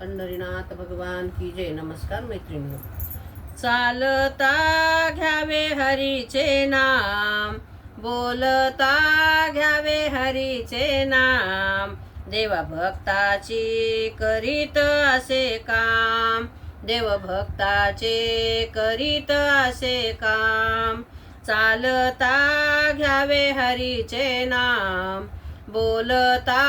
पंढरीनाथ भगवान की जय. नमस्कार मैत्रिणी चालता घ्यावे हरीचे नाम बोलता घ्यावे हरीचे नाम देवा भक्ताची करीत असे काम देवभक्ताचे करीत असे काम. चालता घ्यावे हरीचे नाम बोलता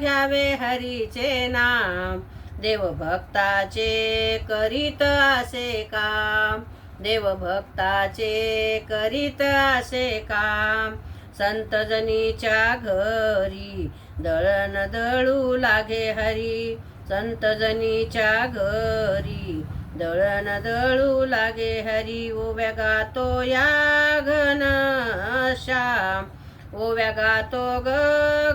घ्यावे हरीचे नाम देवभक्ताचे करीत असे काम. देवभक्ताचे करीत असे काम. संतजनीच्या घरी दळण दळू लागे हरी. संतजनीच्या घरी दळण दळू लागे हरी. ओव्या गातो या घन श्याम. ओ गातो ग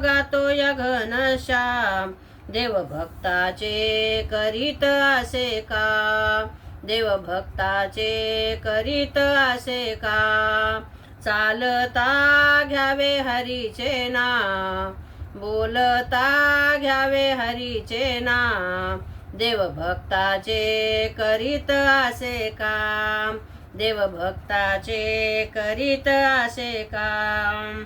गातो या घन श्याम. देवभक्ताचे करीत असे का? देवभक्ताचे करीत असे का? चालता घ्यावे हरीचे ना? बोलता घ्यावे हरीचे ना? देवभक्ताचे करीत असे काम देवभक्ताचे करीत असे काम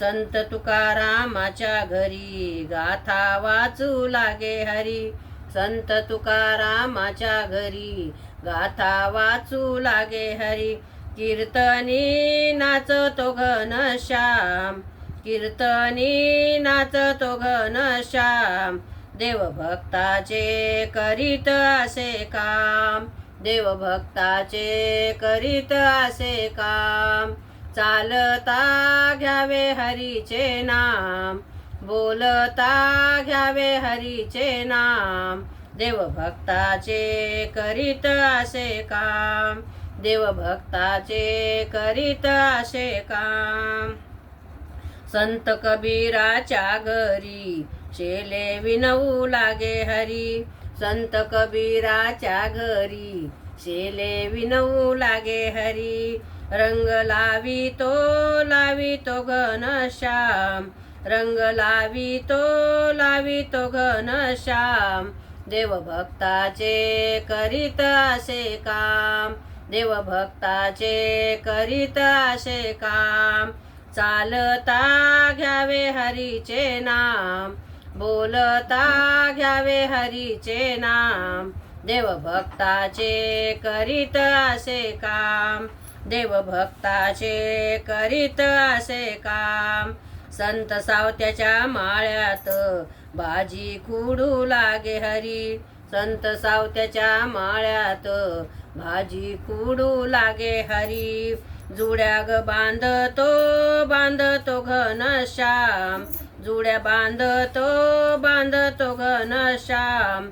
संत तुकारामाच्या घरी गाथा वाचू लागे हरी. संत तुकारामाच्या घरी गाथा वाचू लागे हरी. कीर्तनी नाचतो घन श्याम. कीर्तनी नाचतो घन श्याम. करीत असे काम. देवभक्ताचे करीत असे काम. चालता घ्यावे हरीचे नाम बोलता घ्यावे हरीचे नाम. देवभक्ताचे करीत असे काम देवभक्ताचे करीत असे काम. संत कबीराच्या घरी शेले विनवू लागे हरी. संत कबीराच्या घरी शेले विनवू लागे हरी. रंग लावी तो लावी तो श्याम रंग लावी तो लावी तो श्याम करीत असे काम. देवभक्ताचे करीत असे काम. चालता घ्यावे हरीचे नाम. बोलता घ्यावे हरीचे नाम. देवभक्ताचे करीत असे काम. देवभक्ताचे करीत असे काम. संत सावत्याच्या माळ्यात भाजी खुडू लागे हरी. संत सावत्याच्या माळ्यात भाजी खुडू लागे हरी. जुड्या ग बांधतो बांधतो घनश्याम जुड्या बांधतो बांधतो घनश्याम श्याम.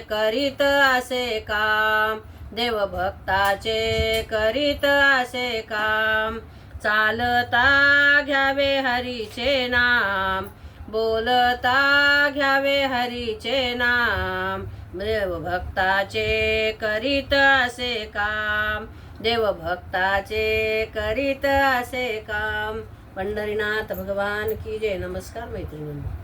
करीत असे काम. देवभक्ताचे करीत असे काम. चालता घ्यावे हरीचे नाम. बोलता घ्यावे हरीचे नाम. देवभक्ताचे करीत असे काम. देवभक्ताचे करीत असे काम. पंढरीनाथ भगवान की जय. नमस्कार मैत्रिणी